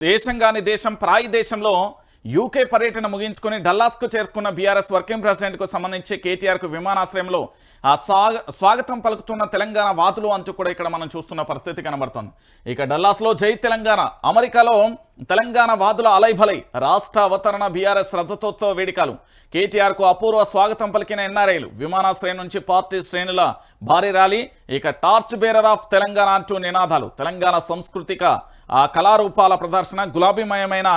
దేశం కాని దేశం ప్రాయి దేశంలో యూకే పర్యటన ముగించుకుని డల్లాస్కు చేరుకున్న బీఆర్ఎస్ వర్కింగ్ ప్రెసిడెంట్కు సంబంధించి కేటీఆర్కు విమానాశ్రయంలో స్వాగ స్వాగతం పలుకుతున్న తెలంగాణ వాతులు అంచు కూడా ఇక్కడ మనం చూస్తున్న పరిస్థితి కనబడుతుంది. ఇక డల్లాస్లో జై తెలంగాణ అమెరికాలో తెలంగాణ వాదుల అలైభలై రాష్ట్ర అవతరణ బీఆర్ఎస్ రజతోత్సవ వేడుకలు. కేటీఆర్కు అపూర్వ స్వాగతం పలికిన ఎన్ఆర్ఐలు విమానాశ్రయం నుంచి పార్టీ శ్రేణుల భారీ ర్యాలీ ఇక టార్చ్ బేరర్ ఆఫ్ తెలంగాణ అంటూ నినాదాలు. తెలంగాణ సాంస్కృతిక ఆ కళారూపాల ప్రదర్శన గులాబీమయమైన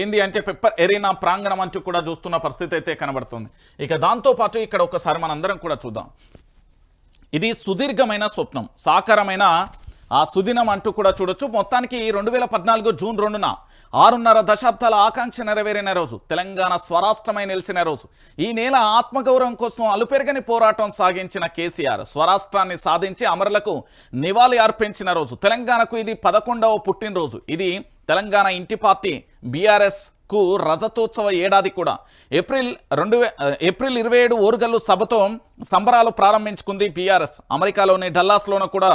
ఏంది అంటే పెప్పర్ ఎరీనా ప్రాంగణం అంటూ కూడా చూస్తున్న పరిస్థితి అయితే కనబడుతుంది. ఇక దాంతోపాటు ఇక్కడ ఒకసారి మనందరం కూడా చూద్దాం. ఇది సుదీర్ఘమైన స్వప్నం సాకారమైన ఆ సుదినం అంటూ కూడా చూడొచ్చు. మొత్తానికి రెండు వేల పద్నాలుగు జూన్ రెండున ఆరున్నర దశాబ్దాల ఆకాంక్ష నెరవేరిన రోజు తెలంగాణ స్వరాష్ట్రమై నిలిచిన రోజు. ఈ నేల ఆత్మగౌరవం కోసం అలుపెరగని పోరాటం సాగించిన కేసీఆర్ స్వరాష్ట్రాన్ని సాధించి అమరులకు నివాళి అర్పించిన రోజు. తెలంగాణకు ఇది పదకొండవ పుట్టినరోజు. ఇది తెలంగాణ ఇంటి పార్టీ బీఆర్ఎస్కు రజతోత్సవ ఏడాది కూడా. ఏప్రిల్ రెండు ఏప్రిల్ ఇరవై ఏడు ఓరుగల్లు సభతో సంబరాలు ప్రారంభించుకుంది బీఆర్ఎస్. అమెరికాలోని డల్లాస్లోనూ కూడా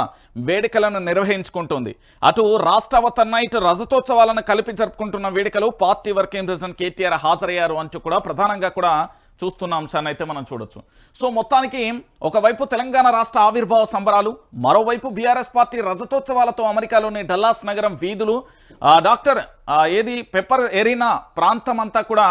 వేడుకలను నిర్వహించుకుంటుంది. అటు రాష్ట్ర అవతరణ ఇటు రజతోత్సవాలను కలిపి జరుపుకుంటున్న వేడుకలు పార్టీ వర్కింగ్ ప్రెసిడెంట్ కేటీఆర్ హాజరయ్యారు అంటూ కూడా ప్రధానంగా కూడా చూస్తున్న అంశాన్ని అయితే మనం చూడొచ్చు. సో మొత్తానికి ఒకవైపు తెలంగాణ రాష్ట్ర ఆవిర్భావ సంబరాలు మరోవైపు బీఆర్ఎస్ పార్టీ రజతోత్సవాలతో అమెరికాలోని డల్లాస్ నగరం వీధులు. డాక్టర్ ఏది పెప్పర్ ఎరీనా ప్రాంతం అంతా కూడా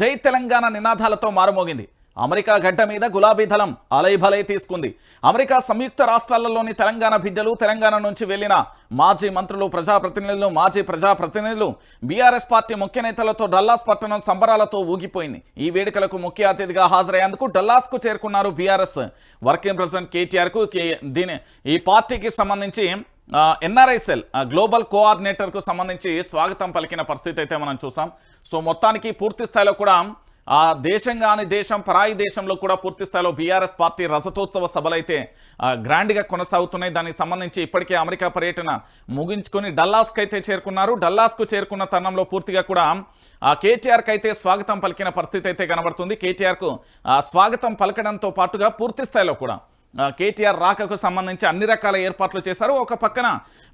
జై తెలంగాణ నినాదాలతో మారుమోగింది. అమెరికా గడ్డ మీద గులాబీ దళం అలైభలై తీసుకుంది. అమెరికా సంయుక్త రాష్ట్రాలలోని తెలంగాణ బిడ్డలు తెలంగాణ నుంచి వెళ్ళిన మాజీ మంత్రులు ప్రజాప్రతినిధులు మాజీ ప్రజాప్రతినిధులు బీఆర్ఎస్ పార్టీ ముఖ్య నేతలతో డల్లాస్ పట్టణం సంబరాలతో ఊగిపోయింది. ఈ వేడుకలకు ముఖ్య అతిథిగా హాజరయ్యేందుకు డల్లాస్కు చేరుకున్నారు బీఆర్ఎస్ వర్కింగ్ ప్రెసిడెంట్ కేటీఆర్కు కే- దీని ఈ పార్టీకి సంబంధించి ఎన్ఆర్ఐసెల్ గ్లోబల్ కోఆర్డినేటర్కు సంబంధించి స్వాగతం పలికిన పరిస్థితి అయితే మనం చూసాం. సో మొత్తానికి పూర్తి స్థాయిలో కూడా ఆ దేశం కానీ దేశం పరాయి దేశంలో కూడా పూర్తి స్థాయిలో బీఆర్ఎస్ పార్టీ రసతోత్సవ సభలు అయితే గ్రాండ్గా కొనసాగుతున్నాయి. దానికి సంబంధించి ఇప్పటికే అమెరికా పర్యటన ముగించుకొని డల్లాస్కి అయితే చేరుకున్నారు. డల్లాస్కు చేరుకున్న తరుణంలో పూర్తిగా కూడా ఆ కేటీఆర్కి అయితే స్వాగతం పలికిన పరిస్థితి అయితే కనబడుతుంది. కేటీఆర్కు ఆ, స్వాగతం పలకడంతో పాటుగా పూర్తి స్థాయిలో కూడా కేటీఆర్ రాకకు సంబంధించి అన్ని రకాల ఏర్పాట్లు చేశారు. ఒక పక్కన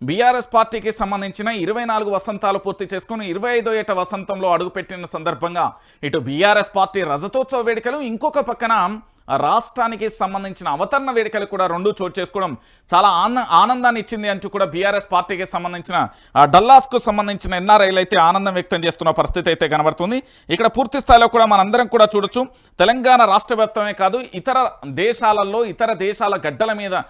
బీఆర్ఎస్ పార్టీకి సంబంధించిన ఇరవై నాలుగు వసంతాలు పూర్తి చేసుకుని ఇరవై ఐదో ఏట వసంతంలో అడుగుపెట్టిన సందర్భంగా ఇటు బీఆర్ఎస్ పార్టీ రజతోత్సవ వేడుకలు ఇంకొక పక్కన రాష్ట్రానికి సంబంధించిన అవతరణ వేడుకలు కూడా రెండు చోటు చేసుకోవడం చాలా ఆనందాన్ని ఇచ్చింది అంటూ కూడా బీఆర్ఎస్ పార్టీకి సంబంధించిన డల్లాస్కు సంబంధించిన ఎన్ఆర్ఐలు అయితే ఆనందం వ్యక్తం చేస్తున్న పరిస్థితి అయితే కనబడుతుంది. ఇక్కడ పూర్తి స్థాయిలో కూడా మనందరం కూడా చూడొచ్చు. తెలంగాణ రాష్ట్ర కాదు ఇతర దేశాలలో ఇతర దేశాల గడ్డల మీద